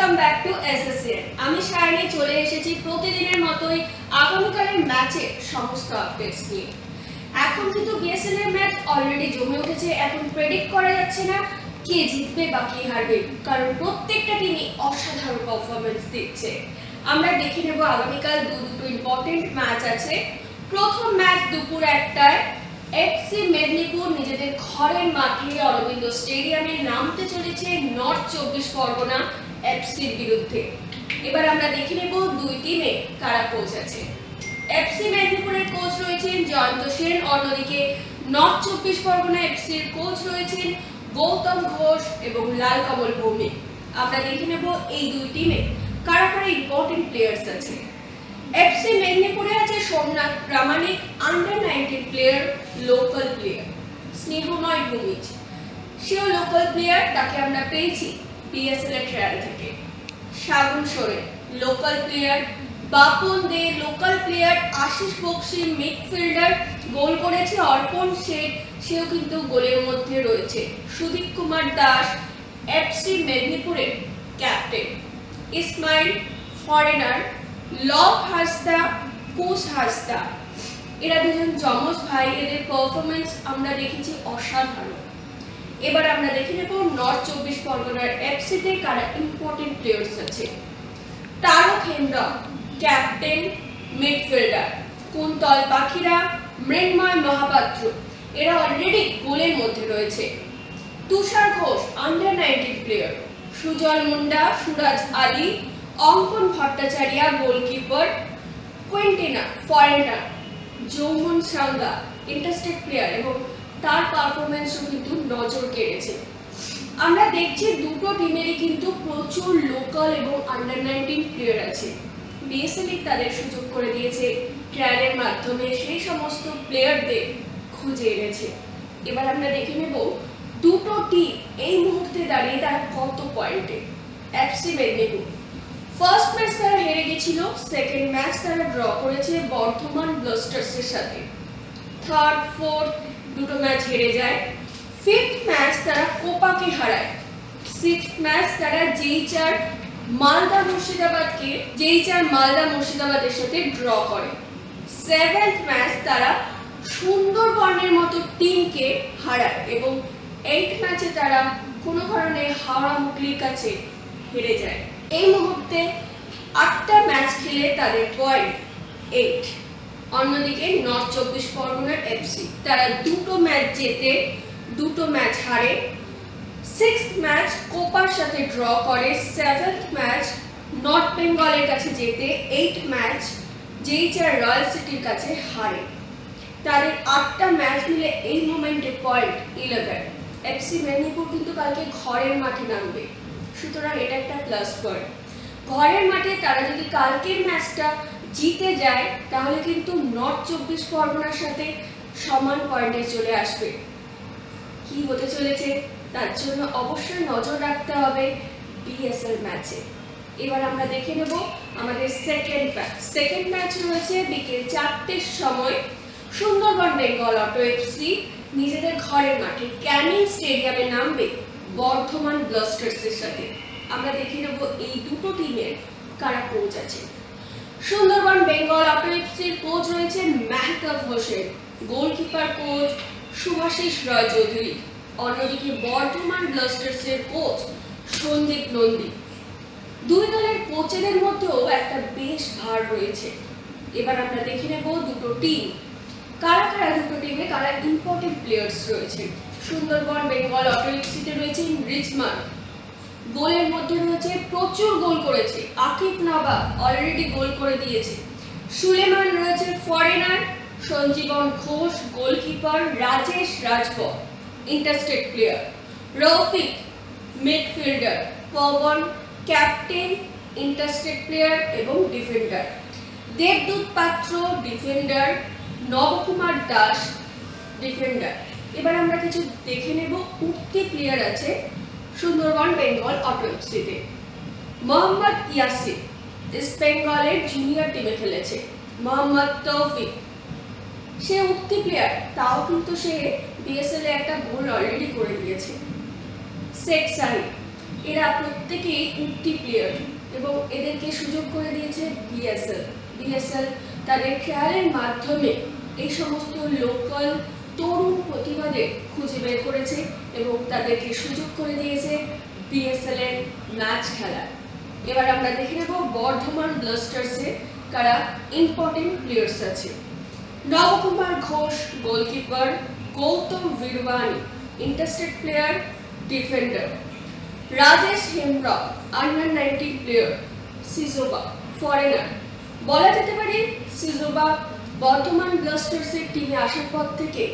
Welcome back to SSN আমি সায়নী চলে এসেছি প্রতিদিনের মতোই আগামীকালের ম্যাচে সমস্ত আপডেটস নিয়ে। এখন কিন্তু বিএসএল এর ম্যাচ অলরেডি জমে উঠেছে, এখন প্রেডিক্ট করা যাচ্ছে না কে জিতবে বা কে হারবে, কারণ প্রত্যেকটা টিমই অসাধারণ পারফরমেন্স দিচ্ছে। আমরা দেখে নেব আগামীকাল দু দুটো ইম্পর্টেন্ট ম্যাচ আছে। প্রথম ম্যাচ দুপুর একটায় এফসি মেদিনীপুর নিজেদের ঘরের মাঠে অরবিন্দ স্টেডিয়ামে নামতে চলেছে নর্থ চব্বিশ পরগনা এফসির বিরুদ্ধে। এবার আমরা দেখে নেব দুই টিমে কারা কোচ আছে। এফসি মেদিনীপুরের কোচ রয়েছেন জয়ন্ত সেন, অন্যদিকে নর্থ চব্বিশ পরগনা এফসির কোচ রয়েছেন গৌতম ঘোষ এবং লাল কমল ভৌমিক। আমরা দেখে নেব এই দুই টিমে কারা কারা ইম্পর্টেন্ট প্লেয়ার্স আছে। এফসি মেদিনীপুরে আছে Somnath Pramanik under nineteen player local player Snehamoy Bhumij. সেও লোকাল প্লেয়ার তাকে আমরা পেয়েছি বিএসএল এর ট্রায়াল থেকে। Sagun Soren local player Bapan Dey local player Ashis Boxi midfielder goal করেছে অর্পণ শেঠ, সেও কিন্তু গোলের মধ্যে রয়েছে। সুদীপ কুমার দাস এফসি মেদিনীপুরের ক্যাপ্টেন ইসমাইল ফরেনার লব হাসদা কুশ হাসদা এরা দুজন যমজ ভাই, এদের পারফরমেন্স আমরা দেখেছি অসাধারণ। এবার আমরা দেখে নেব নর্থ চব্বিশ পরগনার এফসিতে কারা ইম্পর্টেন্ট প্লেয়ার্স আছে। Tarak Hembram captain midfielder Kuntal Pakhira? মৃন্ময় মহাপাত্র। এরা অলরেডি গোলের মধ্যে রয়েছে। Tushar Ghosh under nineteen player Sujoy Munda, Suraj Ali. Ankan Bhattacharya goalkeeper Quintina foreigner Jouman Sanga interstate player এবং তার পারফরমেন্সও কিন্তু নজর কেড়েছে। আমরা দেখছি দুটো টিমেরই কিন্তু প্রচুর লোকাল এবং আন্ডার নাইনটিন প্লেয়ার আছে। বিএসএলই তাদের সুযোগ করে দিয়েছে ট্রায়ালের মাধ্যমে সেই সমস্ত প্লেয়ারদের খুঁজে এনেছে। এবার আমরা দেখে নেব দুটো টিম এই মুহূর্তে দাঁড়িয়ে তারা কত পয়েন্টে এফসি মেদিনীপুর ফার্স্ট ম্যাচ তারা হেরে গেছিল সেকেন্ড ম্যাচ তারা ড্র করেছে বর্ধমান ব্লাস্টার্সের সাথে। থার্ড ফোর্থ দুটো ম্যাচ হেরে যায়। ফিফথ ম্যাচ তারা কোপাকে হারায়। সিক্স ম্যাচ তারা যেই চার মালদা মুর্শিদাবাদকে যেই চার মালদা মুর্শিদাবাদের সাথে ড্র করে। সেভেন্থ ম্যাচ তারা সুন্দরবনের মতো টিমকে হারায় এবং এইট ম্যাচে তারা কোনো কারণে হাওড়া মুগলির কাছে হেরে যায়। এই মুহূর্তে আটটা ম্যাচ খেলে তাদের পয়েন্ট এইট অন্যদিকে নর্থ চব্বিশ পরগনার এফসি তারা দুটো ম্যাচ জেতে, দুটো ম্যাচ হারে। সিক্স ম্যাচ কোপার সাথে ড্র করে। সেভেন্থ ম্যাচ নর্থ বেঙ্গলের কাছে যেতে এইট ম্যাচ যেই চার রয়্যাল সিটির কাছে হারে। তাদের আটটা ম্যাচ মিলে এই মোমেন্টে পয়েন্ট ইলেভেন এফসি মেদিনীপুর কিন্তু কালকে ঘরের মাঠে নামবে। সুতরাং এটা একটা প্লাস পয়েন্ট ঘরের মাঠে তারা যদি কালকের ম্যাচটা জিতে যায়, তাহলে কিন্তু নর্থ চব্বিশ পরগনার সাথে সমান পয়েন্টে চলে আসবে। কি হতে চলেছে? তার জন্য অবশ্যই নজর রাখতে হবে বিএসএল ম্যাচে এবার আমরা দেখে নেব আমাদের সেকেন্ড ম্যাচ সেকেন্ড ম্যাচ রয়েছে বিকেল চারটের সময় সুন্দরবন বেঙ্গল অটো এফসি নিজেদের ঘরের মাঠে ক্যানিং স্টেডিয়ামে নামবে। বর্ধমান ব্লাস্টার্সের সাথে। আমরা দেখে নেব এই দুটো টিমের কারা কোচ আছে। সুন্দরবন, বেঙ্গল অটো এফসির কোচ রয়েছেন মেহতাব হোসেন গোলকিপার কোচ সুভাষিস রয় চৌধুরী অন্যদিকে বর্ধমান ব্লাস্টার্সের কোচ সন্দীপ নন্দী। দুই দলের কোচেদের মধ্যেও একটা বেশ ভার রয়েছে। এবার আমরা দেখে নেব দুটো টিম কারা কারা দুটো টিমে কারা ইম্পর্টেন্ট প্লেয়ার্স রয়েছে সুন্দরবন, বেঙ্গল অটো এফসিতে রয়েছেন রিচমান গোলের মধ্যে রয়েছে প্রচুর গোল করেছে। আকিব নাবা অলরেডি গোল করে দিয়েছে। সুলেমান রয়েছে foreigner Sanjiban Ghosh goalkeeper Rajesh Rajpath interstate player Rafiq midfielder Pawan captain interstate player এবং defender Debdut Patra defender Nabakumar Das defender এবার আমরা কিছু দেখে নেব উঠতি প্লেয়ার আছে সুন্দরবন বেঙ্গল অটো এফসিতে মোহাম্মদ ইয়াসিন ইস্ট বেঙ্গলের জুনিয়র টিমে খেলেছে, মোহাম্মদ তৌফিক। সে উঠতি প্লেয়ার তাও কিন্তু সে বিএসএল এ একটা গোল অলরেডি করে দিয়েছে। শেখ সাহিদ এরা প্রত্যেকেই উঠতি প্লেয়ার এবং এদেরকে সুযোগ করে দিয়েছে বিএসএল বিএসএল তাদের খেয়ালের মাধ্যমে এই সমস্ত লোকাল তরুণ প্রতিভাদের খুঁজে বের করেছে এবং তাদেরকে সুযোগ করে দিয়েছে বিএসএল এর ম্যাচ খেলার। এবার আমরা দেখে নেব বর্ধমান ব্লাস্টার্সে কারা ইম্পর্টেন্ট প্লেয়ার্স আছে। Nabakumar Ghosh goalkeeper Gautam Birbani interstate player defender Rajesh Hembram under nineteen player সিজোবা foreigner বলা যেতে পারে সিজোবা বর্তমান ব্লাস্টার্সের টিমে আসার পর থেকে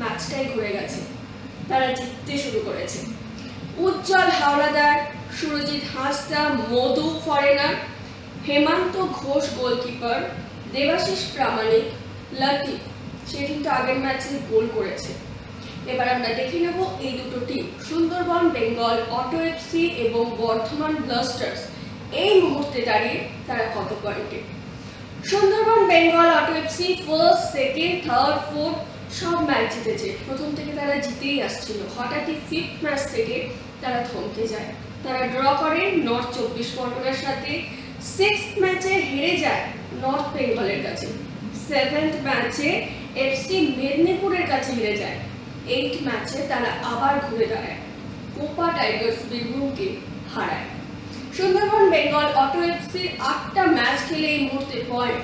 ম্যাচটাই ঘুরে গেছে। তারা জিততে শুরু করেছে। Ujjwal Howlader Surajit Hansda, Madhu foreigner, Hemanta Ghosh goalkeeper Debasish Pramanik, Latif. সে কিন্তু আগের ম্যাচে গোল করেছে। এবার আমরা দেখে নেব এই দুটো team Sundarban, Bengal auto FC এবং বর্ধমান ব্লাস্টার্স এই মুহূর্তে দাঁড়িয়ে তারা কত পয়েন্টে Sundarban, Bengal Auto FC first second third fourth সব ম্যাচ জিতেছে। প্রথম থেকে তারা জিতেই আসছিল। হঠাৎই ফিফথ ম্যাচ থেকে তারা থমকে যায়। তারা ড্র করে নর্থ চব্বিশ পরগনার সাথে। সিক্স ম্যাচে হেরে যায় নর্থ বেঙ্গলের কাছে। সেভেন্থ ম্যাচে এফসি মেদিনীপুরের কাছে হেরে যায়। এইট ম্যাচে তারা আবার ঘুরে দাঁড়ায়। কোপা টাইগার্স বীরভূমকে হারায়। সুন্দরবন, বেঙ্গল অটো এফসির আটটা ম্যাচ খেলে এই মুহূর্তে পয়েন্ট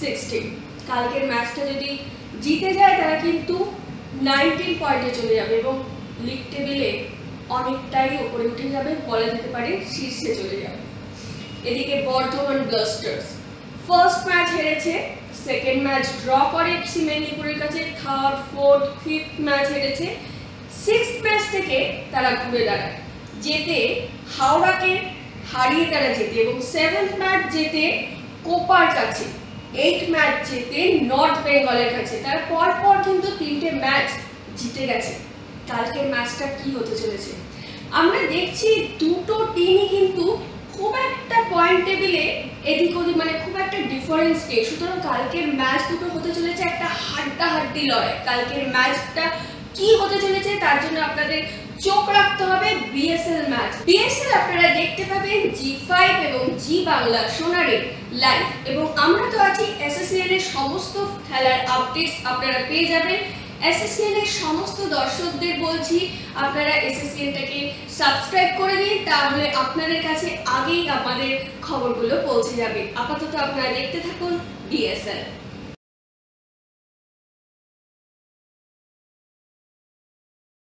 সিক্সটিন কালকের ম্যাচটা যদি জিতে যায়, তারা কিন্তু নাইনটিন পয়েন্টে চলে যাবে এবং লিগ টেবিলে অনেকটাই ওপরে উঠে যাবে, বলা যেতে পারে শীর্ষে চলে যাবে। এদিকে বর্ধমান ব্লাস্টার্স ফার্স্ট ম্যাচ হেরেছে সেকেন্ড ম্যাচ ড্র করে এফসি মেদিনীপুরের কাছে থার্ড ফোর্থ ফিফথ ম্যাচ হেরেছে। সিক্স ম্যাচ থেকে তারা ঘুরে দাঁড়ায়। যেতে হাওড়াকে হারিয়ে তারা জেতে এবং সেভেন্থ ম্যাচ জেতে কোপার কাছে এইট ম্যাচ জেতে নর্থ বেঙ্গলের কাছে। তার পর পর কিন্তু তিনটে ম্যাচ জিতে গেছে। কালকের ম্যাচটা কি হতে চলেছে? আমরা দেখছি দুটো টিমই কিন্তু খুব একটা পয়েন্ট টেবিলে এদিক ওদিক মানে খুব একটা ডিফারেন্স নেই। সুতরাং কালকের ম্যাচ দুটো হতে চলেছে একটা হাড্ডাহাড্ডি লড়াই। কালকের ম্যাচটা কি হতে চলেছে, তার জন্য আপনাদের চোখ রাখতে হবে বিএসএল ম্যাচ। বিএসএল আপনারা দেখতে পাবেন জি ফাইভ এবং জি বাংলা সোনারে লাইভ এবং আমরা তো আছি এসএসসিএন এর সমস্ত খেলার আপডেটস আপনারা পেয়ে যাবেন। এসএসসিএন এর সমস্ত দর্শকদের বলছি, আপনারা এসএসসিএনটাকে সাবস্ক্রাইব করে দিন, তাহলে আপনাদের কাছে আগেই আমাদের খবরগুলো পৌঁছে যাবে। আপাতত আপনারা দেখতে থাকুন বিএসএল